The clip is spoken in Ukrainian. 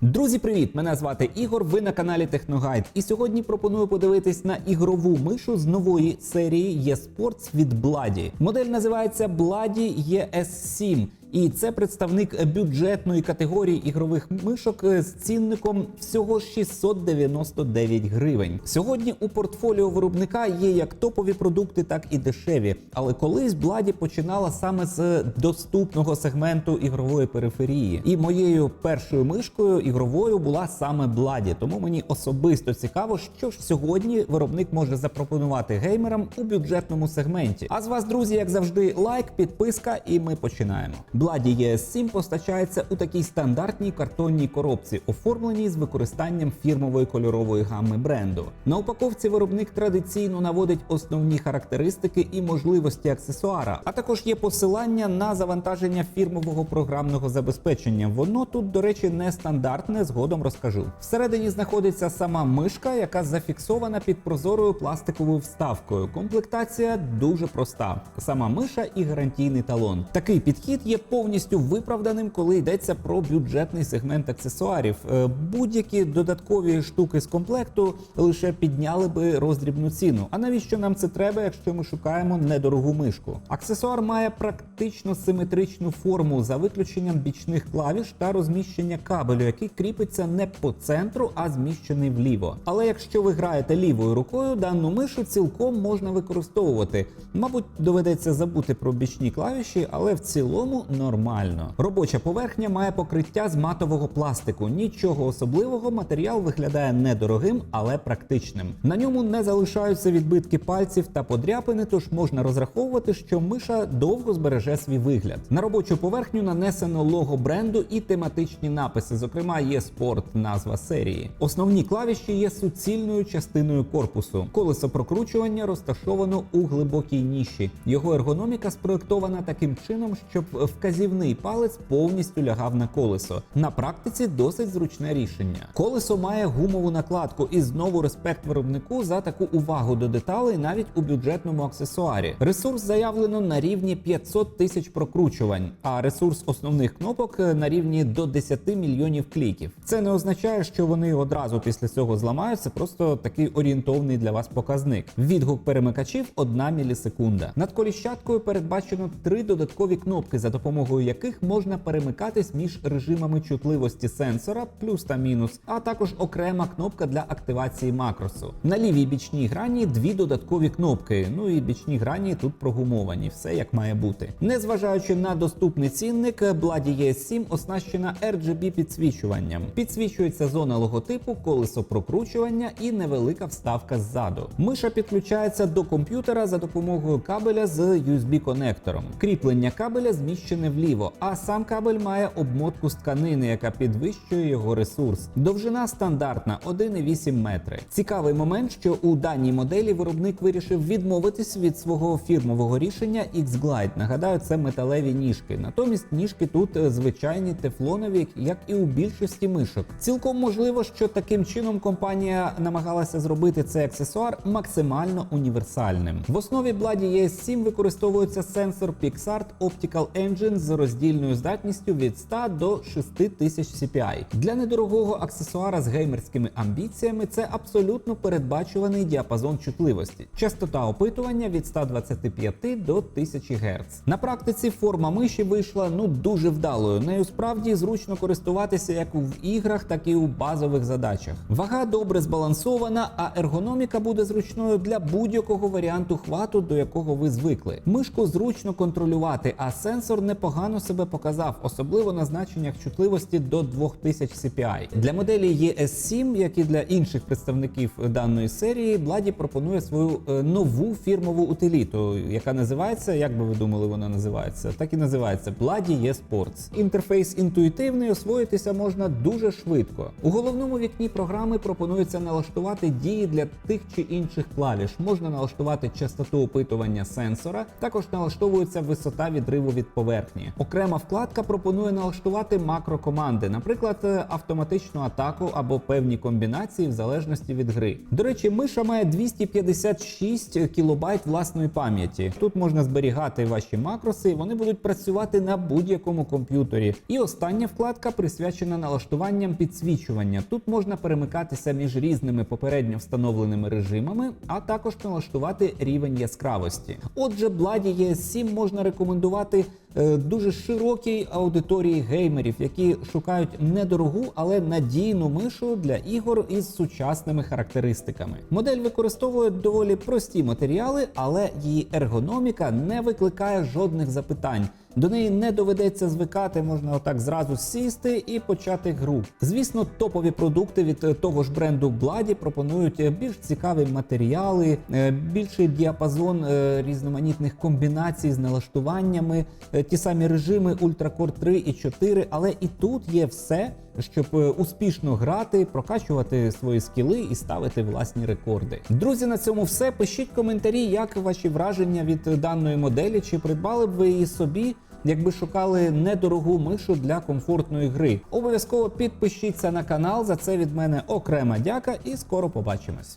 Друзі, привіт! Мене звати Ігор. Ви на каналі Техногайд. І сьогодні пропоную подивитись на ігрову мишу з нової серії eSports від Bloody. Модель називається Bloody ES7. І це представник бюджетної категорії ігрових мишок з цінником всього 699 гривень. Сьогодні у портфоліо виробника є як топові продукти, так і дешеві. Але колись Бладі починала саме з доступного сегменту ігрової периферії. І моєю першою мишкою ігровою була саме Бладі. Тому мені особисто цікаво, що ж сьогодні виробник може запропонувати геймерам у бюджетному сегменті. А з вас, друзі, як завжди, лайк, підписка, і ми починаємо. Бладі ES7 постачається у такій стандартній картонній коробці, оформленій з використанням фірмової кольорової гамми бренду. На упаковці виробник традиційно наводить основні характеристики і можливості аксесуара, а також є посилання на завантаження фірмового програмного забезпечення. Воно тут, до речі, не стандартне, згодом розкажу. Всередині знаходиться сама мишка, яка зафіксована під прозорою пластиковою вставкою. Комплектація дуже проста: сама миша і гарантійний талон. Такий підхід є повністю виправданим, коли йдеться про бюджетний сегмент аксесуарів. Е, Будь-які додаткові штуки з комплекту лише підняли би роздрібну ціну. А навіщо нам це треба, якщо ми шукаємо недорогу мишку? Аксесуар має практично симетричну форму за виключенням бічних клавіш та розміщення кабелю, який кріпиться не по центру, а зміщений вліво. Але якщо ви граєте лівою рукою, дану мишу цілком можна використовувати. Мабуть, доведеться забути про бічні клавіші, але в цілому нормально. Робоча поверхня має покриття з матового пластику. Нічого особливого, матеріал виглядає недорогим, але практичним. На ньому не залишаються відбитки пальців та подряпини, тож можна розраховувати, що миша довго збереже свій вигляд. На робочу поверхню нанесено лого бренду і тематичні написи, зокрема є спорт, назва серії. Основні клавіші є суцільною частиною корпусу. Колесо прокручування розташовано у глибокій ніші. Його ергономіка спроектована таким чином, щоб вказівний палець повністю лягав на колесо. На практиці досить зручне рішення. Колесо має гумову накладку, і знову респект виробнику за таку увагу до деталей навіть у бюджетному аксесуарі. Ресурс заявлено на рівні 500 тисяч прокручувань, а ресурс основних кнопок е, на рівні до 10 мільйонів кліків. Це не означає, що вони одразу після цього зламаються, просто такий орієнтовний для вас показник. Відгук перемикачів 1 мілісекунда. Над коліщаткою передбачено три додаткові кнопки, за допомогою яких можна перемикатись між режимами чутливості сенсора, плюс та мінус, а також окрема кнопка для активації макросу. На лівій бічній грані дві додаткові кнопки. Ну і бічні грані тут прогумовані, все як має бути. Незважаючи на доступний цінник, Bloody ES7 оснащена RGB підсвічуванням. Підсвічується зона логотипу, колесо прокручування і невелика вставка ззаду. Миша підключається до комп'ютера за допомогою кабеля з USB-конектором. Кріплення кабеля зміщене вліво, а сам кабель має обмотку з тканини, яка підвищує його ресурс. Довжина стандартна 1,8 метри. Цікавий момент, що у даній моделі виробник вирішив відмовитись від свого фірмового рішення X-Glide. Нагадаю, це металеві ніжки. Натомість ніжки тут е, звичайні тефлонові, як і у більшості мишок. Цілком можливо, що таким чином компанія намагалася зробити цей аксесуар максимально універсальним. В основі Bloody ES7 використовується сенсор PixArt Optical Engine з роздільною здатністю від 100 до 6000 CPI. Для недорогого аксесуара з геймерськими амбіціями це абсолютно передбачуваний діапазон чутливості. Частота опитування від 125 до 1000 Гц. На практиці форма миші вийшла ну дуже вдалою. Нею справді зручно користуватися як в іграх, так і у базових задачах. Вага добре збалансована, а ергономіка буде зручною для будь-якого варіанту хвату, до якого ви звикли. Мишку зручно контролювати, а сенсор непогано себе показав, особливо на значеннях чутливості до 2000 CPI. Для моделі ES7, як і для інших представників даної серії, Бладі пропонує свою е, нову фірмову утиліту, яка називається, як би ви думали, вона називається, так і називається Bloody eSports. Інтерфейс інтуїтивний, освоїтися можна дуже швидко. У головному вікні програми пропонується налаштувати дії для тих чи інших клавіш. Можна налаштувати частоту опитування сенсора, також налаштовується висота відриву від поверхні. Поверхні. Окрема вкладка пропонує налаштувати макрокоманди, наприклад, е, автоматичну атаку або певні комбінації в залежності від гри. До речі, миша має 256 кілобайт власної пам'яті. Тут можна зберігати ваші макроси, і вони будуть працювати на будь-якому комп'ютері. І остання вкладка присвячена налаштуванням підсвічування. Тут можна перемикатися між різними попередньо встановленими режимами, а також налаштувати рівень яскравості. Отже, Бладі ES7 можна рекомендувати е, дуже широкій аудиторії геймерів, які шукають недорогу, але надійну мишу для ігор із сучасними характеристиками. Модель використовує доволі прості матеріали, але її ергономіка не викликає жодних запитань. До неї не доведеться звикати, можна отак зразу сісти і почати гру. Звісно, топові продукти від е, того ж бренду Бладі пропонують е, більш цікаві матеріали, е, більший діапазон різноманітних комбінацій з налаштуваннями, ті самі режими Ultracore 3 і 4, але і тут є все. Щоб успішно грати, прокачувати свої скіли і ставити власні рекорди. Друзі, на цьому все. Пишіть коментарі, як ваші враження від даної моделі, чи придбали б ви її собі, якби шукали недорогу мишу для комфортної гри. Обов'язково підпишіться на канал. За це від мене окрема дяка, і скоро побачимось.